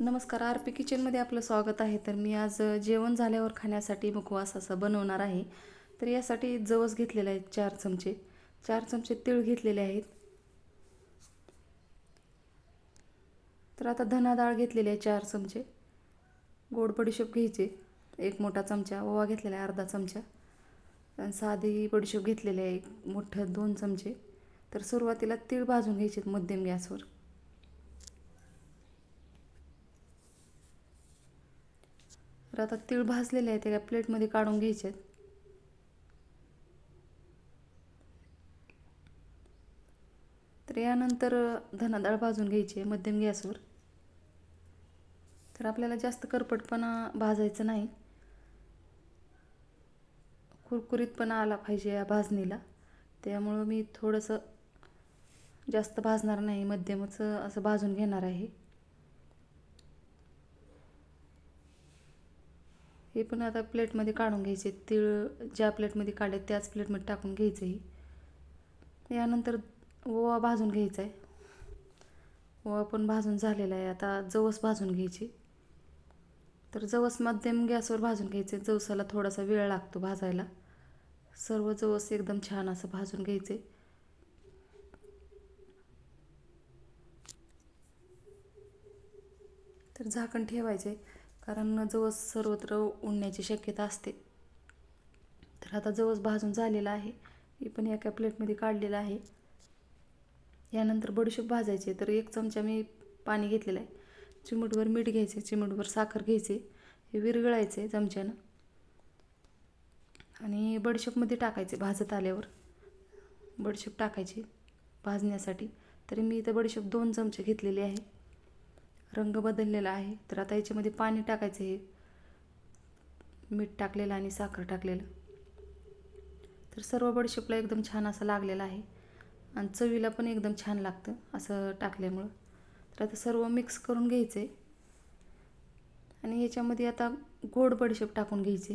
नमस्कार R P किचनमध्ये आपलं स्वागत आहे. तर मी आज जेवण झाल्यावर खाण्यासाठी मुखवास असं बनवणार आहे. तर यासाठी जवस घेतलेले आहेत चार चमचे. चार चमचे तीळ घेतलेले आहेत. तर आता धना डाळ घेतलेली आहे चार चमचे. गोड बडीशेप घ्यायचे एक मोठा चमचा. ओवा घेतलेला आहे अर्धा चमचा. आणि साधी बडीशेप घेतलेली आहे एक मोठं दोन चमचे. तर सुरुवातीला तीळ भाजून घ्यायचे मध्यम गॅसवर. तर आता तीळ भाजलेले आहेत एका प्लेटमध्ये काढून घ्यायचे आहेत. तर यानंतर धनाडाळ भाजून घ्यायची आहे मध्यम गॅसवर. तर आपल्याला जास्त करपटपणा भाजायचं नाही. कुरकुरीतपणा आला पाहिजे या भाजणीला. त्यामुळं मी थोडंसं जास्त भाजणार नाही मध्यमच असं भाजून घेणार आहे. हे पण आता प्लेटमध्ये काढून घ्यायचे. तीळ ज्या प्लेटमध्ये काढले त्याच प्लेटमध्ये टाकून घ्यायचं हे यानंतर ओवा भाजून घ्यायचा आहे. ओवा पण भाजून झालेला आहे. आता जवस भाजून घ्यायची. तर जवस मध्यम गॅसवर भाजून घ्यायचे. जवसाला थोडासा वेळ लागतो भाजायला. सर्व जवस एकदम छान असं भाजून घ्यायचे. तर झाकण ठेवायचे. कारण जवस सर्वत्र उडण्याची शक्यता असते. तर आता जवस भाजून झालेला आहे. हे पण एका प्लेटमध्ये काढलेलं आहे. यानंतर बडीशेप भाजायचे तर एक चमचा मी पाणी घेतलेलं आहे. चिमूटभर मीठ घ्यायचे चिमूटभर साखर घ्यायचे. हे विरघळायचे चमच्यानं. आणि बडीशेपमध्ये टाकायचे भाजत आल्यावर. बडीशेप टाकायची भाजण्यासाठी. तरी मी इथं बडीशेप दोन चमचे घेतलेले आहे. रंग बदललेला आहे. तर आता याच्यामध्ये पाणी टाकायचं हे मीठ टाकलेलं आणि साखर टाकलेलं. तर सर्व बडशेपला एकदम छान असं लागलेलं आहे. आणि चवीला पण एकदम छान लागतं असं टाकल्यामुळं. तर आता सर्व मिक्स करून घ्यायचे आणि याच्यामध्ये आता गोड बडीशेप टाकून घ्यायचे.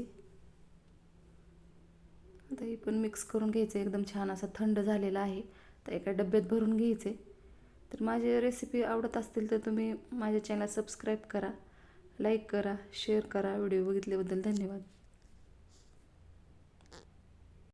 आता हे पण मिक्स करून घ्यायचं एकदम छान असं थंड झालेलं आहे. तर एका डब्यात भरून घ्यायचे तर माझी रेसिपी आवडत असतील तर तुम्ही माझ्या चॅनल सबस्क्राईब करा लाईक करा शेअर करा. व्हिडिओ बघितल्याबद्दल धन्यवाद.